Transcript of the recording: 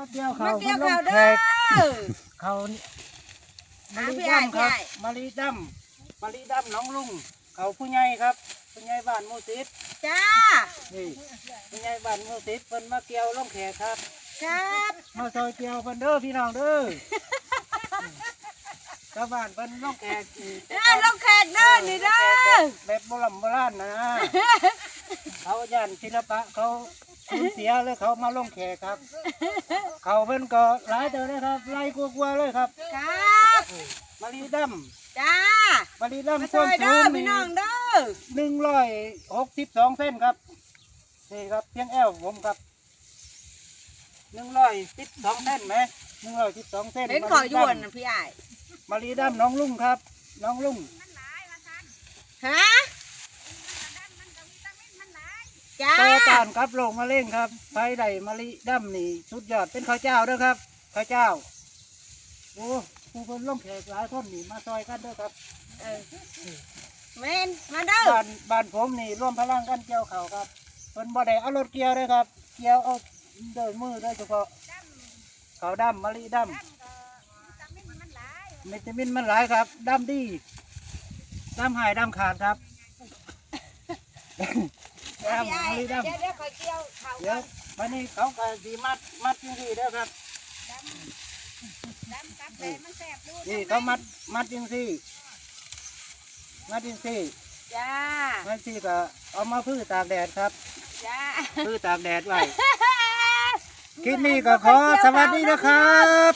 มาเกี่ยวเขามาเกี่ยวพิ่เขานลงเด้แขกอเขานี่มะอะลิพี่ใหญ่ดำครับพี่ใหญ่มะลิดำมะลิดำน้องลุงเขาผู้ใหญ่ครับผู้ใหญ่บ้านหมูสิบจ้านี่ผู้ใหญ่บ้านหมูสิบเพิ่นมาเกี่ยวลงแขกครับครับมาซอยเกี่ยวเพิ่นเด้อพี่น้องเด้อชาวบ้านเพิ่นลงแขกอีกเด้อลงแขกเด้อนี่เด้อแบบโบราณโบราณนะเขาย่านศิลปะเขา สูญเสียเลยเขามาลงแขกครับ เขาเพิ่นก็หลายเด้อเลยครับไล่กลัวๆเลยครับ ครับมะลิดจ้าำมะลิมาดำช่วยเด้อพี่น้องเด้อหนึ่งร้อยหกสิบสองเส้นครับนี่ครับเพียงแอวผมครับหนึ่งร้อยสิบสองเส้นไหมหนึ่งร้อยสิบสองเส้นเห็นขอยวนนะพี่ใหญ่มะลิดำน้องลุงครับ น้องลุงฮะจ้าต่อต้านครับโรคมะเร็งครับไฟใดมะลิดำนี่สุดยอดเป็นข้าวเจ้าเด้อครับข้าวเจ้าโอ้ผู้คนล่มแขกหลายคนนี่มาซอยกันเด้อครับเออเมนมาเด้อบ้านบ้านผมนี่ร่วมพลังกันเกี่ยวเขาวครับเพิ่นบ่ได้เอารถเกี่ยวเด้อครับ เกี่ยวเอาโดยมือโดยเฉพาะเขาวดำมะลิดำวิตามินมันหลายครับดำดีดำหายดำขาดครับ ดำพี่ใหญ่มะลิเดี๋ยวเดี๋ยวขอยเกี่ยวเขาเดี๋ยววันนี้เขาก็สีมัดมัดจริงๆเด้อครับดำกับแดงมันแสบดูนี่เขามัดมัดจริงสิมัดจริงสิจ้ามัดสิก็เอามาพื้ตากแดดครับจ้าพื้ตากแดดไว้คลิปนี้ก็ขอสวัสดีนะครับ